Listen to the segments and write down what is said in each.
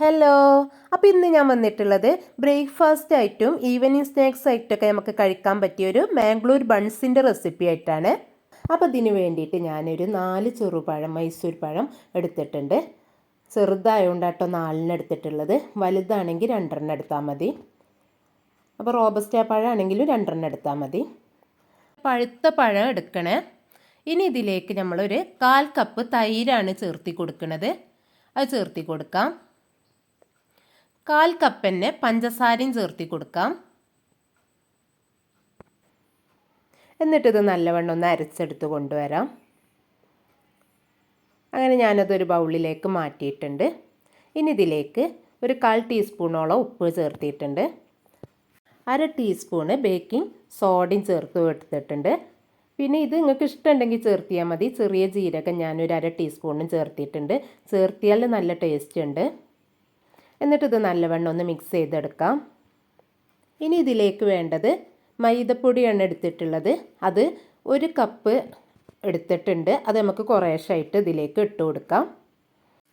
Hello അപ്പോൾ ഇന്ന് ഞാൻ വന്നിട്ടുള്ളത് ബ്രേക്ക്ഫാസ്റ്റ് ആയിട്ടും ഈവനിങ് സ്നാക്സ് ആയിട്ടൊക്കെ നമുക്ക് കഴിക്കാൻ പറ്റിയൊരു മാംഗ്ലൂർ ബൺസിന്റെ റെസിപ്പി ആയിട്ടാണ്. അപ്പോൾ ഇതിന് വേണ്ടിയിട്ട് ഞാനൊരു നാല് ചെറുപഴം മൈസൂർ പഴം എടുത്തിട്ടുണ്ട്. ചെറുതായതുകൊണ്ട് കേട്ടോ നാലിന് എടുത്തിട്ടുള്ളത്. വലുതാണെങ്കിൽ രണ്ടെണ്ണം എടുത്താൽ മതി. അപ്പോൾ റോബസ്റ്റ പഴമാണെങ്കിലും രണ്ടെണ്ണം എടുത്താൽ മതി. പഴുത്ത പഴം എടുക്കണേ. ഇനി ഇതിലേക്ക് നമ്മളൊരു കാൽ കപ്പ് തൈരാണ് ചേർത്തി കൊടുക്കുന്നത് അത് ചേർത്തി കൊടുക്കാം. കാൽ കപ്പന്നെ പഞ്ചസാരയും ചേർത്തി കൊടുക്കാം. എന്നിട്ടിത് നല്ലവണ്ണം ഒന്ന് അരച്ചെടുത്ത് കൊണ്ടുവരാം. അങ്ങനെ ഞാനതൊരു ബൗളിലേക്ക് മാറ്റിയിട്ടുണ്ട്. ഇനി ഇതിലേക്ക് ഒരു കാൽ ടീസ്പൂണോളം ഉപ്പ് ചേർത്തിയിട്ടുണ്ട്. അര ടീസ്പൂണ് ബേക്കിംഗ് സോഡയും ചേർത്ത് എടുത്തിട്ടുണ്ട്. പിന്നെ ഇത് നിങ്ങൾക്ക് ഇഷ്ടമുണ്ടെങ്കിൽ ചേർത്തിയാൽ മതി. ചെറിയ ജീരകം ഞാനൊരു അര ടീസ്പൂണും ചേർത്തിയിട്ടുണ്ട്. ചേർത്തിയാൽ നല്ല ടേസ്റ്റ് ഉണ്ട്. എന്നിട്ട് ഇത് നല്ലവണ്ണം ഒന്ന് മിക്സ് ചെയ്തെടുക്കാം. ഇനി ഇതിലേക്ക് വേണ്ടത് മൈദപ്പൊടിയാണ് എടുത്തിട്ടുള്ളത്. അത് ഒരു കപ്പ് എടുത്തിട്ടുണ്ട്. അത് നമുക്ക് കുറേശ്ശായിട്ട് ഇതിലേക്ക് ഇട്ട് കൊടുക്കാം.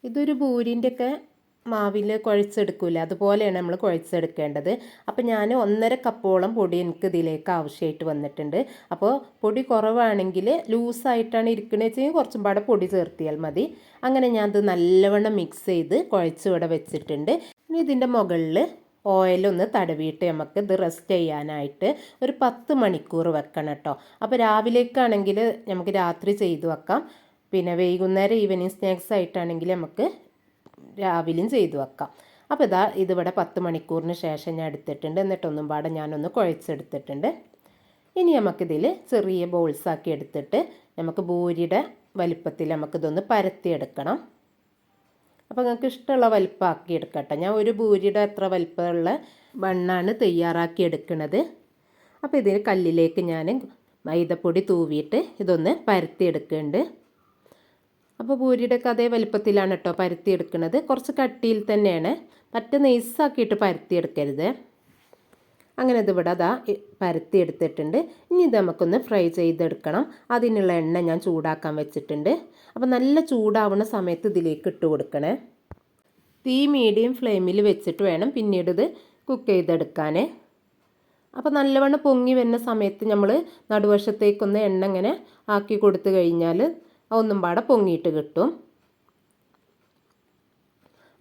ഇതൊരു ബൂരിന്റെയൊക്കെ മാവിൽ കുഴച്ചെടുക്കില്ല അതുപോലെയാണ് നമ്മൾ കുഴച്ചെടുക്കേണ്ടത്. അപ്പോൾ ഞാൻ ഒന്നര കപ്പോളം പൊടി എനിക്ക് ഇതിലേക്ക് ആവശ്യമായിട്ട് വന്നിട്ടുണ്ട്. അപ്പോൾ പൊടി കുറവാണെങ്കിൽ ലൂസായിട്ടാണ് ഇരിക്കണത് വെച്ചാൽ കുറച്ചും പാടെ പൊടി ചേർത്തിയാൽ മതി. അങ്ങനെ ഞാൻ ഇത് നല്ലവണ്ണം മിക്സ് ചെയ്ത് കുഴച്ച് ഇവിടെ വെച്ചിട്ടുണ്ട്. ഇനി ഇതിന്റെ മുകളിൽ ഓയിലൊന്ന് തടവിയിട്ട് നമുക്ക് ഇത് റെസ്റ്റ് ചെയ്യാനായിട്ട് ഒരു പത്ത് മണിക്കൂർ വെക്കണം കേട്ടോ. അപ്പോൾ രാവിലേക്കാണെങ്കിൽ നമുക്ക് രാത്രി ചെയ്ത് വെക്കാം. പിന്നെ വൈകുന്നേരം ഈവനിങ് സ്നാക്സ് ആയിട്ടാണെങ്കിൽ നമുക്ക് രാവിലെയും ചെയ്തു വെക്കാം. അപ്പോൾ ഇതാ ഇതിവിടെ പത്ത് മണിക്കൂറിന് ശേഷം ഞാൻ എടുത്തിട്ടുണ്ട്. എന്നിട്ടൊന്നും പാടെ ഞാനൊന്ന് കുഴച്ചെടുത്തിട്ടുണ്ട്. ഇനി നമുക്കിതിൽ ചെറിയ ബോൾസാക്കി എടുത്തിട്ട് നമുക്ക് ബൂരിയുടെ വലിപ്പത്തിൽ നമുക്കിതൊന്ന് പരത്തിയെടുക്കണം. അപ്പോൾ നിങ്ങൾക്ക് ഇഷ്ടമുള്ള വലിപ്പമാക്കി എടുക്കട്ടെ. ഞാൻ ഒരു ബൂരിയുടെ എത്ര വലിപ്പമുള്ള ബണ്ണാണ് തയ്യാറാക്കി എടുക്കുന്നത് അപ്പോൾ ഇതിന് കല്ലിലേക്ക് ഞാൻ മൈദപ്പൊടി തൂവിയിട്ട് ഇതൊന്ന് പരത്തിയെടുക്കുന്നുണ്ട്. അപ്പോൾ പൂരിയുടെയൊക്കെ അതേ വലിപ്പത്തിലാണ് കേട്ടോ പരത്തി എടുക്കുന്നത് കുറച്ച് കട്ടിയിൽ തന്നെയാണ്. പറ്റ നെയ്സാക്കിയിട്ട് പരത്തി എടുക്കരുത്. അങ്ങനെ ഇവിടെ അതാ പരത്തി എടുത്തിട്ടുണ്ട്. ഇനി ഇത് നമുക്കൊന്ന് ഫ്രൈ ചെയ്തെടുക്കണം. അതിനുള്ള എണ്ണ ഞാൻ ചൂടാക്കാൻ വെച്ചിട്ടുണ്ട്. അപ്പോൾ നല്ല ചൂടാവുന്ന സമയത്ത് ഇതിലേക്ക് ഇട്ട് കൊടുക്കണേ. തീ മീഡിയം ഫ്ലെയിമിൽ വെച്ചിട്ട് വേണം പിന്നീട് ഇത് കുക്ക് ചെയ്തെടുക്കാൻ അപ്പോൾ നല്ലവണ്ണം പൊങ്ങി വരുന്ന സമയത്ത് നമ്മൾ നടുവശത്തേക്കൊന്ന് എണ്ണ ഇങ്ങനെ ആക്കി കൊടുത്തു കഴിഞ്ഞാൽ ഒന്നും പാടെ പൊങ്ങിയിട്ട് കിട്ടും.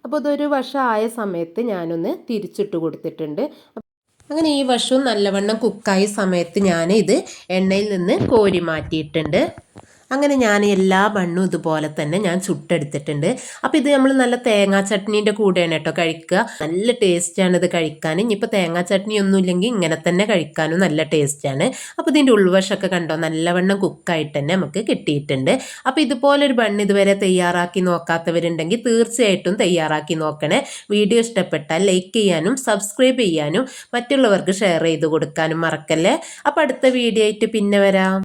അപ്പോൾ ഇതൊരു ആയ സമയത്ത് ഞാനൊന്ന് തിരിച്ചിട്ട് കൊടുത്തിട്ടുണ്ട്. അങ്ങനെ ഈ വശവും നല്ലവണ്ണം കുക്കായ സമയത്ത് ഞാൻ ഇത് എണ്ണയിൽ നിന്ന് കോരി മാറ്റിയിട്ടുണ്ട്. അങ്ങനെ ഞാൻ എല്ലാ മണ്ണും ഇതുപോലെ തന്നെ ഞാൻ ചുട്ടെടുത്തിട്ടുണ്ട്. അപ്പോൾ ഇത് നമ്മൾ നല്ല തേങ്ങാ ചട്നീന്റെ കൂടെയാണ് കേട്ടോ കഴിക്കുക. നല്ല ടേസ്റ്റാണ് ഇത് കഴിക്കാൻ. ഇനിയിപ്പോൾ തേങ്ങാ ചട്നി ഒന്നും ഇല്ലെങ്കിൽ ഇങ്ങനെ തന്നെ കഴിക്കാനും നല്ല ടേസ്റ്റാണ് അപ്പോൾ ഇതിന്റെ ഉൾവശമൊക്കെ കണ്ടോ? നല്ലവണ്ണം കുക്കായിട്ട് തന്നെ നമുക്ക് കിട്ടിയിട്ടുണ്ട്. അപ്പോൾ ഇതുപോലൊരു ബണ്ണ് ഇതുവരെ തയ്യാറാക്കി നോക്കാത്തവരുണ്ടെങ്കിൽ തീർച്ചയായിട്ടും തയ്യാറാക്കി നോക്കണേ. വീഡിയോ ഇഷ്ടപ്പെട്ടാൽ ലൈക്ക് ചെയ്യാനും സബ്സ്ക്രൈബ് ചെയ്യാനും മറ്റുള്ളവർക്ക് ഷെയർ ചെയ്ത് കൊടുക്കാനും മറക്കല്ലേ? അപ്പോൾ അടുത്ത വീഡിയോ ആയിട്ട് പിന്നെ വരാം.